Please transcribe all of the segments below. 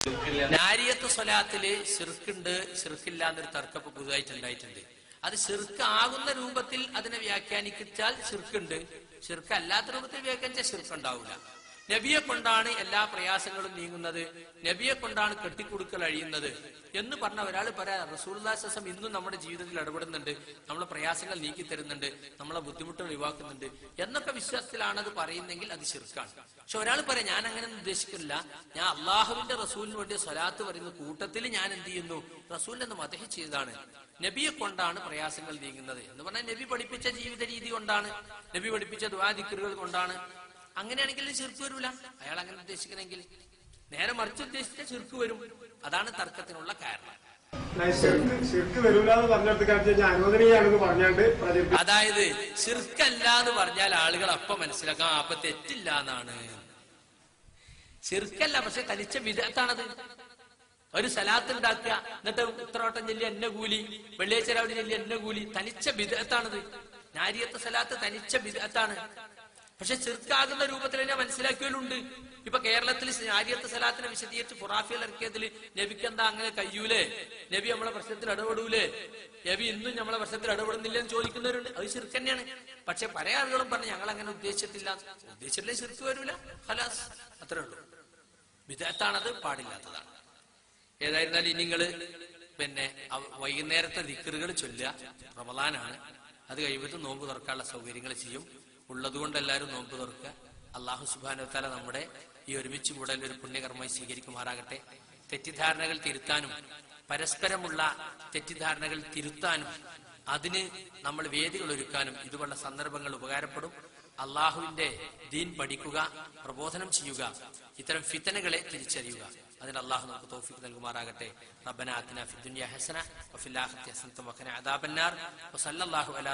നാരിയത്ത് സ്വലാത്തിൽ ശിർക്കുണ്ട് ശിർക്കില്ല എന്നൊരു തർക്കം ഇപ്പൊ പുതുതായിട്ട് ഉണ്ടായിട്ടുണ്ട് അത് ശിർക്ക് ആകുന്ന രൂപത്തിൽ അതിനെ വ്യാഖ്യാനിച്ചാൽ ശിർക്കുണ്ട്. ശിർക്ക് അല്ലാത്ത രൂപത്തിൽ വ്യാഖ്യാനിച്ചാൽ ശിർക്ക് ഉണ്ടാവില്ല നബിയെ കൊണ്ടാണ് എല്ലാ പ്രയാസങ്ങളും നീങ്ങുന്നത്. നബിയെ കൊണ്ടാണ് കെട്ടിക്കൊടുക്കൽ അഴിയുന്നത്. എന്ന് പറഞ്ഞ ഒരാൾ പറയാം റസൂൽദാസം ഇന്നും നമ്മുടെ ജീവിതത്തിൽ ഇടപെടുന്നുണ്ട്. നമ്മളെ പ്രയാസങ്ങൾ നീക്കി തരുന്നുണ്ട്. നമ്മളെ ബുദ്ധിമുട്ടുകൾ ഒഴിവാക്കുന്നുണ്ട്. എന്നൊക്കെ വിശ്വാസത്തിലാണ് അത് പറയുന്നെങ്കിൽ അത് ശിർക്കാണ്. പക്ഷെ ഒരാൾ പറയാം ഞാൻ അങ്ങനെ ഉദ്ദേശിക്കുന്നില്ല. ഞാൻ അള്ളാഹുവിന്റെ റസൂലിന് വേണ്ടി സ്വലാത്ത് പറയുന്ന കൂട്ടത്തിൽ ഞാൻ എന്ത് ചെയ്യുന്നു? റസൂലിനെന്ന് മതഹി ചെയ്തതാണ്. നബിയെ കൊണ്ടാണ് പ്രയാസങ്ങൾ നീങ്ങുന്നത്. എന്ന് പറഞ്ഞാൽ നബി പഠിപ്പിച്ച ജീവിത രീതി കൊണ്ടാണ്. നബി പഠിപ്പിച്ച ദ്വാദിക്കറുകൾ കൊണ്ടാണ്. അങ്ങനെയാണെങ്കിൽ ചെറുക്ക് വരൂല. അയാൾ അങ്ങനെ ഉദ്ദേശിക്കണമെങ്കിൽ നേരെ മറിച്ച് ഉദ്ദേശിച്ച ചെറുക്ക് വരും. അതാണ് തർക്കത്തിനുള്ള കാരണം. അതായത് ശിർക്കല്ല എന്ന് പറഞ്ഞാൽ ആളുകൾ അപ്പൊ മനസ്സിലാക്കാം അപ്പൊ തെറ്റില്ല എന്നാണ് ശിർക്കല്ല പക്ഷെ തനിച്ച വിധത്താണത്. ഒരു സലാത്ത് ഉണ്ടാക്കുക എന്നിട്ട് ഉത്തരവട്ടം ചൊല്ലി എന്നെ കൂലി വെള്ളിയാഴ്ച രാവിലെ ചൊല്ലി എന്നെ കൂലി തനിച്ച വിധത്താണത്. നാരിയത്തെ സലാത്ത് തനിച്ച വിധത്താണ്. പക്ഷെ ചെറുക്കാകുന്ന രൂപത്തിൽ തന്നെ മനസ്സിലാക്കിയവരുണ്ട്. ഇപ്പൊ കേരളത്തിൽ ആര്യത്ത് സലാത്തിനെ വിശദീകരിച്ച് ഫുറാഫിയിൽ ഇറക്കിയതിൽ നബിക്ക് എന്താ അങ്ങനെ കഴിയൂലേ നബി നമ്മളെ പ്രശ്നത്തിൽ ഇടപെടൂലേ? നബി ഇന്നും നമ്മളെ പ്രശ്നത്തിൽ ഇടപെടുന്നില്ല എന്ന് ചോദിക്കുന്നവരുണ്ട്. അത് ചെറുക്ക് തന്നെയാണ്. പക്ഷെ പല ആളുകളും പറഞ്ഞു ഞങ്ങൾ അങ്ങനെ ഉദ്ദേശിച്ചിട്ടില്ല. ഉദ്ദേശിച്ചിട്ടില്ല ചെറുക്ക് വരൂല. ഹലാസ് അത്രേ ഉള്ളൂ. വിദഗ്ധാണത് പാടില്ലാത്തതാണ്. ഏതായിരുന്നാലും ഇനി നിങ്ങൾ പിന്നെ വൈകുന്നേരത്തെ ദിക്കറുകൾ ചൊല്ലുക. പ്രബലാനാണ് അത് കഴിയുമ്പോൾ നോമ്പ് തുറക്കാനുള്ള സൗകര്യങ്ങൾ ചെയ്യും. ഉള്ളതുകൊണ്ട് എല്ലാവരും നോമ്പ് തുറക്കുക. അള്ളാഹു സുബാനുത്താല നമ്മുടെ ഈ ഒരുമിച്ച് കൂടൽ ഒരു പുണ്യകർമ്മമായി സ്വീകരിക്കുമാറാകട്ടെ. തെറ്റിദ്ധാരണകൾ തിരുത്താനും പരസ്പരമുള്ള തെറ്റിദ്ധാരണകൾ തിരുത്താനും അതിന് നമ്മൾ വേദികൾ ഒരുക്കാനും ഇതുപോലുള്ള സന്ദർഭങ്ങൾ ഉപകാരപ്പെടും. അള്ളാഹുവിന്റെ ദീൻ പഠിക്കുക പ്രബോധനം ചെയ്യുക ഇത്തരം ഫിത്തനകളെ തിരിച്ചറിയുക. അതിന് അള്ളാഹു നമുക്ക് തോഫിക്ക് നൽകുമാറാകട്ടെ. റബ്ബന ഹസന വഫിൽ ആഖിറതി വസല്ലല്ലാഹു അലാ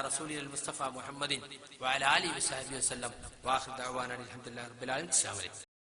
മുസ്തഫ മുഹമ്മദിൻ വസഹബിഹി ദഅവാന അൽഹംദുലില്ലാഹി റബ്ബിൽ ആലമീൻ.